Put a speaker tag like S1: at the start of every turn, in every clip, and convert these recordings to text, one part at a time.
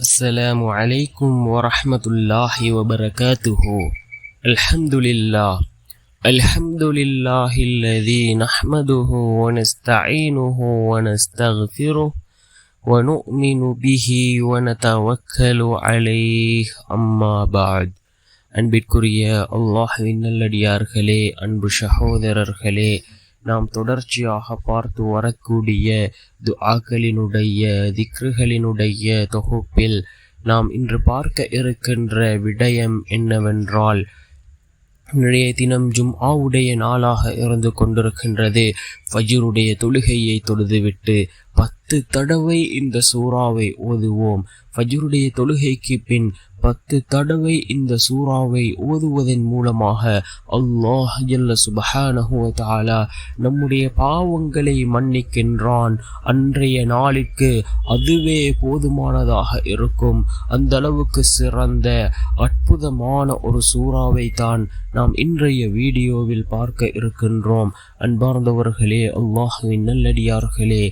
S1: السلام عليكم ورحمة الله وبركاته الحمد لله الحمد لله الذي نحمده ونستعينه ونستغفره ونؤمن به ونتوكل عليه أما بعد அன்பிற்குரிய அல்லாஹுவின் நல்லடியார்களே அன்பு சகோதரர்களே நாம் தொடர்ச்சியாக பார்த்து வரக்கூடிய துஆக்களினுடைய திக்ருகளினுடைய தொகுப்பில் நாம் இன்று பார்க்க இருக்கின்ற விடயம் என்னவென்றால் இன்றைய தினம் ஜும் ஆவுடைய நாளாக இருந்து கொண்டிருக்கின்றது. ஃபஜ்ருடைய தொழுகையை தொழுதுவிட்டு பத்து தடவை இந்த சூறாவை ஓதுவோம். ஃபஜ்ருடைய தொழுகைக்கு பின் பத்து தடவை இந்த சூறாவை ஓதுவதன் மூலமாக அல்லாஹ் ஜல்ல சுபஹானஹுவதாலா நம்முடைய பாவங்களை மன்னிக்கின்றான். அன்றைய நாளிற்கு அதுவே போதுமானதாக இருக்கும். அந்த அளவுக்கு சிறந்த அற்புதமான ஒரு சூறாவை தான் நாம் இன்றைய வீடியோவில் பார்க்க இருக்கின்றோம். அன்பார்ந்தவர்களே அல்லாஹுவின் நல்லடியார்களே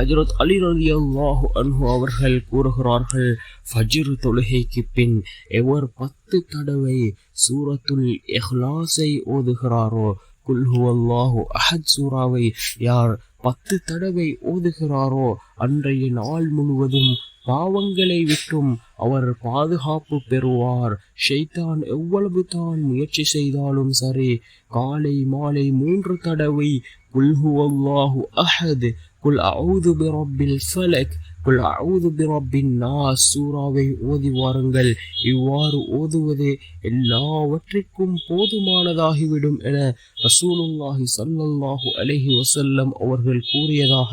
S1: ஹஜரத் அலி ரதி அல்லாஹு அன்ஹு அவர்கள் கூறுகிறார்கள் ஃபஜ்ர் தொழுகைக்கு பின் எவர் பத்து தடவை சூரத்துல் எஹ்லாஸை ஓதுகிறாரோ குல்ஹு அல்லாஹு அஹத் சூராவை யார் பத்து தடவை ஓதுகிறாரோ அன்றைய நாள் முழுவதும் பாவங்களை விட்டும் அவர் பாதுகாப்பு பெறுவார். ஷைத்தான் எவ்வளவு தான் முயற்சி செய்தாலும் சரி காலை மாலை மூன்று தடவை குல்ஹு அல்லாஹு அஹத் குல் அவுது பிரபில் ஃபலக் குல் அவுது பிரபின் நாஸ் சூறாவை ஓதி வாருங்கள் இவ்வாறு ஓதுவது எல்லாவற்றிற்கும் போதுமானதாகிவிடும் என ரசூலுல்லாஹி சல்லல்லாஹு அலஹி வசல்லம் அவர்கள் கூறியதாக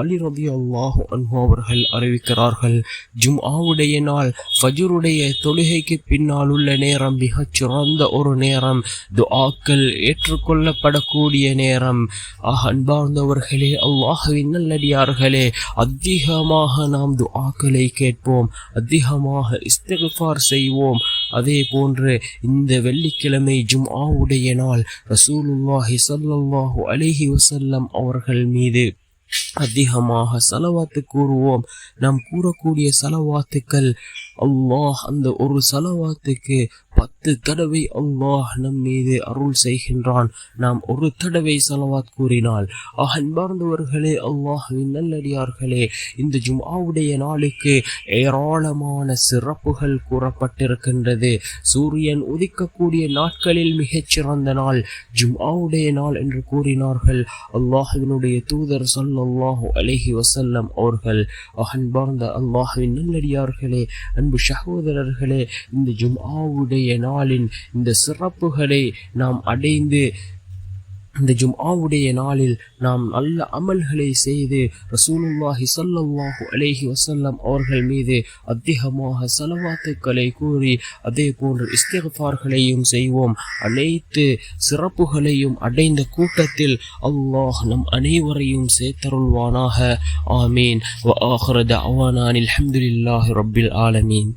S1: அலி ரபி அல்லாஹு அன்ஹு அவர்கள் அறிவிக்கிறார்கள். ஜும் ஆவுடைய நாள் ஃபஜுருடைய தொழுகைக்கு பின்னால் உள்ள நேரம் மிகச் சிறந்த ஒரு நேரம் துஆக்கள் ஏற்றுக்கொள்ளப்படக்கூடிய நேரம். அன்பார்ந்தவர்களே அல்லாஹுவின் நல்லடியார்களே அதிகமாக நாம் துஆக்களை கேட்போம் அதிகமாக இஸ்திக்ஃபார் செய்வோம். அதே போன்று இந்த வெள்ளிக்கிழமை ஜும்ஆவுடைய நாள் ரசூலுல்லாஹி சல்லாஹூ அலிஹி வசல்லம் அவர்கள் மீது அதிகமாக சலவாத்து கூறுவோம். நாம் கூறக்கூடிய சலவாத்துக்கள் அல்லாஹ் அந்த ஒரு சலவாத்துக்கு பத்து தடவை அல்லாஹ் நம் மீது அருள் செய்கின்றான். நாம் ஒரு தடவை சலவாத் கூறினால் அன்பார்ந்தவர்களே அல்லாஹின் நல்லடியார்களே இந்த ஜும்ஆவுடைய நாளுக்கு ஏராளமான சிறப்புகள் கூறப்பட்டிருக்கின்றது. சூரியன் உதிக்கக்கூடிய நாட்களில் மிகச்சிறந்த நாள் ஜும்ஆவுடைய நாள் என்று கூறினார்கள். அல்லாஹினுடைய தூதர் சல்லல்லாஹு அலஹி வசல்லம் அவர்கள் அன்பார்ந்த அல்லாஹின் நல்லடியார்களே அன்பு சகோதரர்களே இந்த ஜும்ஆவுடைய நாளின் இந்த சிறப்புகளை நாம் அடைந்து இந்த ஜும்ஆவுடைய நாளில் நாம் நல்ல அமல்களை செய்து ரசூலுல்லாஹி சல்லாஹூ அலேஹி வசல்லம் அவர்கள் மீது அதிகமாக செலவாத்துக்களை கூறி அதே போன்று இஸ்திகார்களையும் செய்வோம். அனைத்து சிறப்புகளையும் அடைந்த கூட்டத்தில் அல்லாஹ் நம் அனைவரையும் சேர்த்தருள்வானாக. ஆமீன். அவானானில் ஆஹிர தஅவானா ரப்பில் ஆலமீன்.